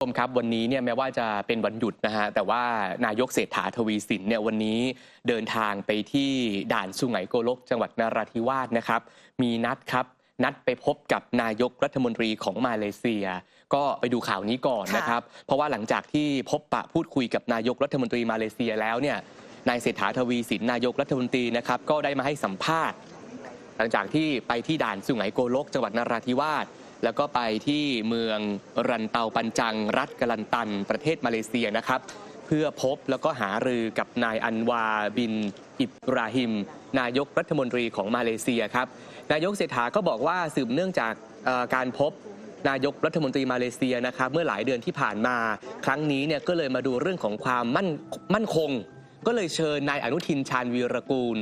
ผู้ชมครับวันนี้เนี่ยแม้ว่าจะเป็นวันหยุดนะฮะแต่ว่านายกเศรษฐาทวีสินเนี่ยวันนี้เดินทางไปที่ด่านสุไหงโกลก จังหวัดนราธิวาสนะครับ มีนัดครับ นัดไปพบกับนายกรัฐมนตรีของมาเลเซีย ก็ไปดูข่าวนี้ก่อนค่ะนะครับ เพราะว่าหลังจากที่พบปะพูดคุยกับนายกรัฐมนตรีมาเลเซียแล้วเนี่ยนายเศรษฐาทวีสินนายกรัฐมนตรีนะครับก็ได้มาให้สัมภาษณ์ หลังจากที่ไปที่ด่านสุไหงโกลก จังหวัดนราธิวาส แล้วก็ไปที่เมืองรันเตาปันจัง รัฐกลันตัน ประเทศมาเลเซียนะครับ เพื่อพบแล้วก็หารือกับนายอันวาบิน อิบราฮิม นายกรัฐมนตรีของมาเลเซียครับ นายกเศรษฐาก็บอกว่าสืบเนื่องจากการพบนายกรัฐมนตรีมาเลเซียนะครับ เมื่อหลายเดือนที่ผ่านมา ครั้งนี้เนี่ยก็เลยมาดูเรื่องของความมั่นมั่นคงก็เลยเชิญนายอนุทินชาญวีรกูล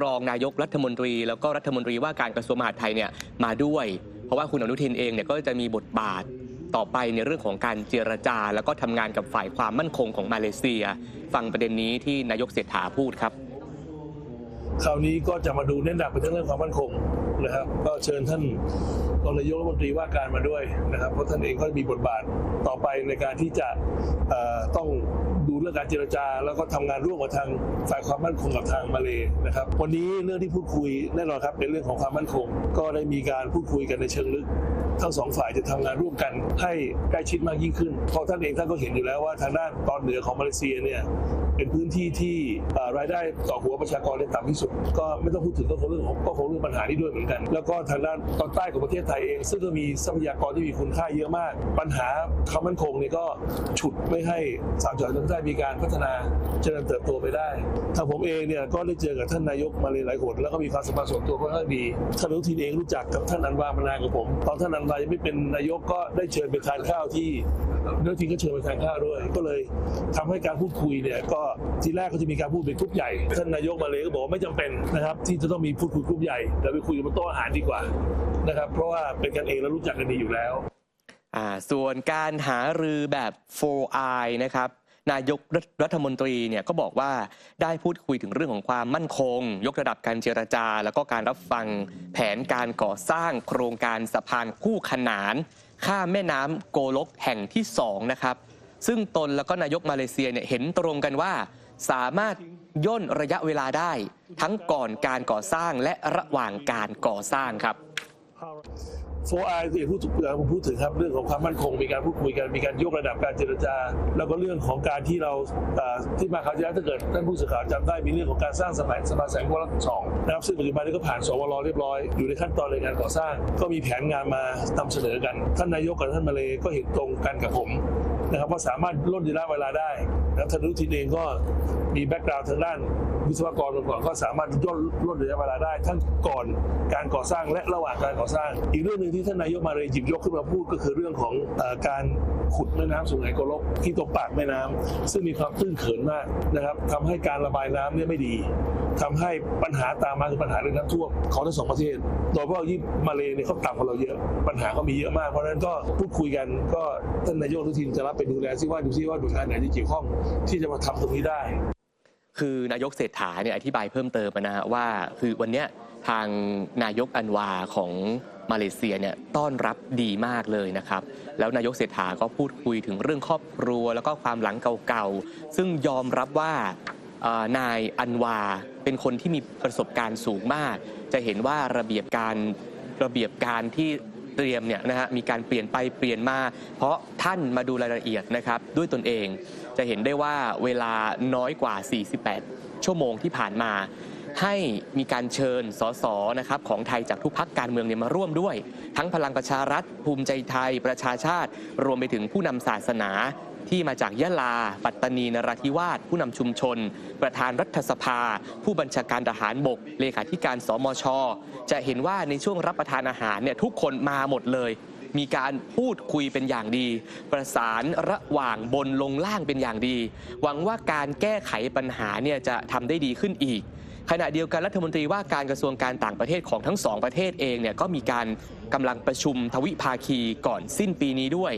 รองนายกรัฐมนตรี แล้วก็รัฐมนตรีว่าการกระทรวงมหาดไทยเนี่ยมาด้วย เพราะว่าคุณอนุทินเองเนี่ยก็จะมีบทบาทต่อไปในเรื่องของการเจรจา แล้วก็ทำงานกับฝ่ายความมั่นคงของมาเลเซีย ฟังประเด็นนี้ที่นายกเศรษฐาพูดครับคราวนี้ก็จะมาดูเน้นหนักไปทั้งเรื่องความมั่นคงนะครับก็เชิญท่านรองนายกรัฐมนตรีว่าการมาด้วยนะครับเพราะท่านเองก็มีบทบาทต่อไปในการที่จะต้อง ดูเรื่องการเจรจา แล้วก็ทำงานร่วมกับทางฝ่ายความมั่นคงกับทางมาเลนะครับ วันนี้เรื่องที่พูดคุยแน่นอนครับเป็นเรื่องของความมั่นคง ก็ได้มีการพูดคุยกันในเชิงลึกทั้งสองฝ่ายจะทำงานร่วมกันให้ใกล้ชิดมากยิ่งขึ้น เพราะท่านเองท่านก็เห็นอยู่แล้วว่าทางด้านตอนเหนือของมาเลเซียเนี่ย เป็นพื้นที่ที่รายได้ต่อหัวประชากรเนี่ยต่ำที่สุด ก็ไม่ต้องพูดถึงก็คงเรื่องของก็คงเรื่องปัญหานี้ด้วยเหมือนกัน แล้วก็ทางด้านตอนใต้ของประเทศไทยเอง ซึ่งก็มีทรัพยากรที่มีคุณค่าเยอะมาก ปัญหาความมั่นคงเนี่ยก็ฉุดไม่ให้สามจังหวัดทางใต้มีการพัฒนาเจริญเติบโตไปได้ทางผมเองเนี่ยก็ได้เจอกับท่านนายกมาเลยหลายหนแล้วก็มีความสัมพันธ์ส่วนตัวค่อนข้างดีท่านอนุทินเองรู้จักกับท่านอันวามานานกับผม ตอนท่านอันวายังไม่เป็นนายกก็ได้เชิญไปทานข้าวที่ อนุทินก็เชิญไปทานข้าวด้วย ก็เลยทำให้การพูดคุยเนี่ยก็ทีแรกก็จะมีการพูดเป็นกลุ่มใหญ่ ท่านนายกมาเลยก็บอกว่าไม่จำเป็นนะครับที่จะต้องมีพูดคุยกลุ่มใหญ่เราไปคุยกันบนโต๊ะอาหารดีกว่านะครับเพราะว่าเป็นกันเองแล้วรู้จักกันดีอยู่แล้วอ่าส่วนการหารือแบบ 4i นะครับ นายกรัฐมนตรีเนี่ยก็บอกว่าได้พูดคุยถึงเรื่องของความมั่นคง ยกระดับการเจรจา แล้วก็การรับฟังแผนการก่อสร้างโครงการสะพานคู่ขนาน ข้ามแม่น้ำโกลกแห่งที่2นะครับซึ่งตนแล้วก็นายกมาเลเซียเนี่ยเห็นตรงกันว่า สามารถย่นระยะเวลาได้ ทั้งก่อนการก่อสร้างและระหว่างการก่อสร้างครับ โฟอที่พูดถึงผมพูดถึงครับเรื่องของความมั่นคงมีการพูดคุยกันมีการยกระดับการเจรจา แล้วก็เรื่องของการที่เราที่มาคราวที่แล้วถ้าเกิดท่านผู้สื่อข่าวจำได้มีเรื่องของการสร้างสะพานสะพานแสงโกลกสองนะครับซึ่งปัจจุบันนี้ก็ผ่านสวรเรียบร้อยอยู่ในขั้นตอนในการก่อสร้าง ก็มีแผนงานมานำเสนอกัน ท่านนายกกับท่านมาเลยก็เห็นตรงกันกับผมนะครับว่าสามารถล่นระยะเวลาได้แล้วท่านอนุทินเองก็มีแบ็กกราวด์ทางด้าน วิศวกรมาก่อนก็สามารถย่นล่นระยะเวลาได้ ทั้งก่อนการก่อสร้างและระหว่างการก่อสร้าง อีกเรื่องหนึ่งที่ท่านนายกมาเลยหยิบยกขึ้นมาพูดก็คือเรื่องของอการขุดแม่น้ำสุไหงโกลกที่ตรงปากแม่น้ำซึ่งมีความตื้นเขินมากนะครับทำให้การระบายน้ำเนี่ยไม่ดีทำให้ปัญหาตามมาคือปัญหาเรื่องน้ำท่วมของทั้งสองประเทศ โดยเฉพาะยิ่งมาเลเนี่ยเขาต่ำกว่าเราเยอะปัญหาก็มีเยอะมาก เพราะฉะนั้นก็พูดคุยกันก็ท่านนายกอนุทินจะรับไปดูแลซิว่าดูซิว่าหน่วยงานไหนที่เกี่ยวข้องที่จะมาทำตรงนี้ได้ คือนายกเศรษฐาเนี่ยอธิบายเพิ่มเติมนะฮะว่าคือวันเนี้ยทางนายกอันวาของมาเลเซียเนี่ยต้อนรับดีมากเลยนะครับ แล้วนายกเศรษฐาก็พูดคุยถึงเรื่องครอบครัว แล้วก็ความหลังเก่าๆ ซึ่งยอมรับว่านายอันวาเป็นคนที่มีประสบการณ์สูงมาก จะเห็นว่าระเบียบการระเบียบการที่เตรียมเนี่ยนะฮะมีการเปลี่ยนไปเปลี่ยนมา เพราะท่านมาดูรายละเอียดนะครับด้วยตนเอง จะเห็นได้ว่าเวลาน้อยกว่า 48 ชั่วโมงที่ผ่านมา ให้มีการเชิญสสนะครับของไทยจากทุกพักการเมืองเนี่ยมาร่วมด้วย ทั้งพลังประชารัฐ ภูมิใจไทยประชาชาติ รวมไปถึงผู้นำศาสนาที่มาจากยะลา ปัตตานี นราธิวาส ผู้นำชุมชน ประธานรัฐสภา ผู้บัญชาการทหารบก เลขาธิการสมช จะเห็นว่าในช่วงรับประทานอาหารเนี่ยทุกคนมาหมดเลย มีการพูดคุยเป็นอย่างดี ประสานระหว่างบนลงล่างเป็นอย่างดี หวังว่าการแก้ไขปัญหาเนี่ยจะทำได้ดีขึ้นอีก ขณะเดียวกันรัฐมนตรีว่าการกระทรวงการต่างประเทศของทั้งสองประเทศเองเนี่ยก็มีการกำลังประชุมทวิภาคีก่อนสิ้นปีนี้ด้วย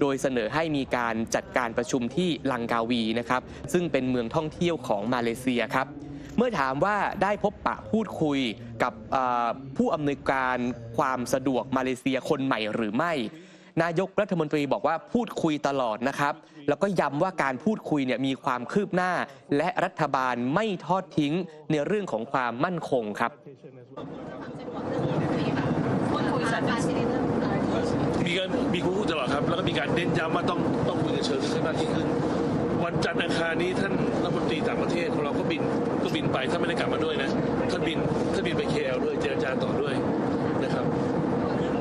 โดยเสนอให้มีการจัดการประชุมที่ลังกาวีนะครับ ซึ่งเป็นเมืองท่องเที่ยวของมาเลเซียครับ เมื่อถามว่าได้พบปะพูดคุย กับผู้อำนวยการความสะดวกมาเลเซียคนใหม่หรือไม่ นายกรัฐมนตรีบอกว่าพูดคุยตลอดนะครับ แล้วก็ย้ำว่าการพูดคุยเนี่ยมีความคืบหน้า และรัฐบาลไม่ทอดทิ้งในเรื่องของความมั่นคงครับมีการมีคุยตลอดครับ แล้วก็มีการเน้นย้ำว่าต้องต้องคุยกันเชิงลึกให้มากยิ่งขึ้น วันจันทร์อังคารนี้ท่านรัฐมนตรีต่างประเทศของเราก็บินก็บินไปท่านไม่ได้กลับมาด้วยนะท่านบินท่านบินไปเคลด้วยเจรจาต่อด้วยนะครับ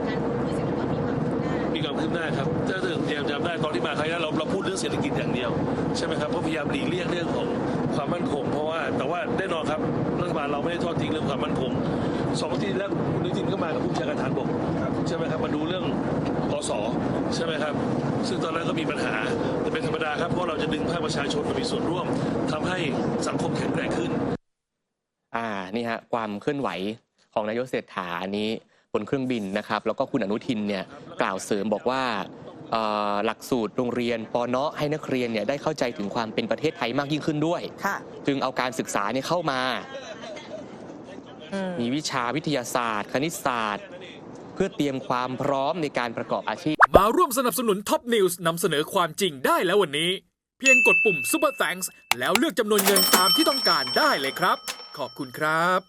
การพูดคุยเสร็จแล้วมีความคืบหน้ามีความคืบหน้าครับถ้าถึงจำจำได้ตอนที่มาครั้งนั้นเราเราพูดเรื่องเศรษฐกิจอย่างเดียวใช่ไหมครับเพราะพยายามหลีกเลี่ยงเรื่องของ ความมั่นคง เพราะว่าแต่ว่าแน่นอนครับรัฐบาลเราไม่ได้ทอดทิ้งเรื่องความมั่นคงสองทิตย์แล้วคุณอนุทินก็มากับผู้ชาการทหารบกใช่ไหมครับมาดูเรื่องกสใช่ไหมครับ ซึ่งตอนนั้นก็มีปัญหาแต่เป็นธรรมดาครับเพราะเราจะดึงภาคประชาชนมามีส่วนร่วมทำให้สังคมแข็งแกร่งขึ้น อ่านี่ฮะความเคลื่อนไหวของนายกเศรษฐานนี้บนเครื่องบินนะครับ แล้วก็คุณอนุทินเนี่ยกล่าวเสริมบอกว่า หลักสูตรโรงเรียนปเนาะให้นักเรียนเนี่ยได้เข้าใจถึงความเป็นประเทศไทยมากยิ่งขึ้นด้วยค่ะจึงเอาการศึกษาเนี่ยเข้ามาอืมมีวิชาวิทยาศาสตร์ คณิตศาสตร์ เพื่อเตรียมความพร้อมในการประกอบอาชีพ มาร่วมสนับสนุนท็อปนิวส์นำเสนอความจริงได้แล้ววันนี้ เพียงกดปุ่ม Super Thanks แล้วเลือกจำนวนเงินตามที่ต้องการได้เลยครับ ขอบคุณครับ